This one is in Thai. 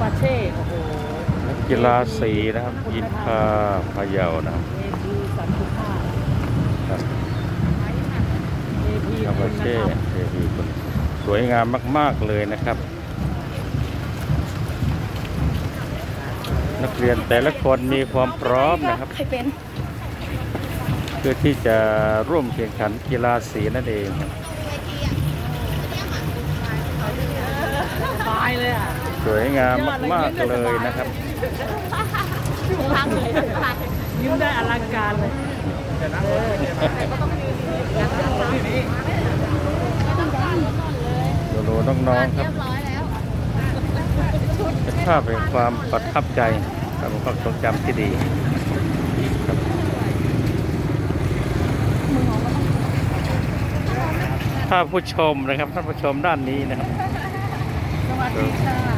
ปาเช่โอ้โหกีฬาสีนะครับยินคาพะเยานะครับเอพีสามสิบห้า ครับเอพีคาคุบาณนะเช่ครับเทวีคุณสวยงามมาก ๆ เลยนะครับ นักเรียนแต่ละคนมีความพร้อมนะครับ ใครเป็น เพื่อที่จะร่วมแข่งขันกีฬาสีนั่นเองครับ สบายเลยอะ สวยงามมากๆเลยนะครับทางไหนทางยิ้มได้อลังการเลยดูดูน้องๆคเรีรับยบร้อยแล้วเป็นภาพแห่งความประทับใจครับผมความทรงจำที่ดีครับถ้าผู้ชมนะครับท่านผู้ชมด้านนี้นะครับ สวัสดีค่ะ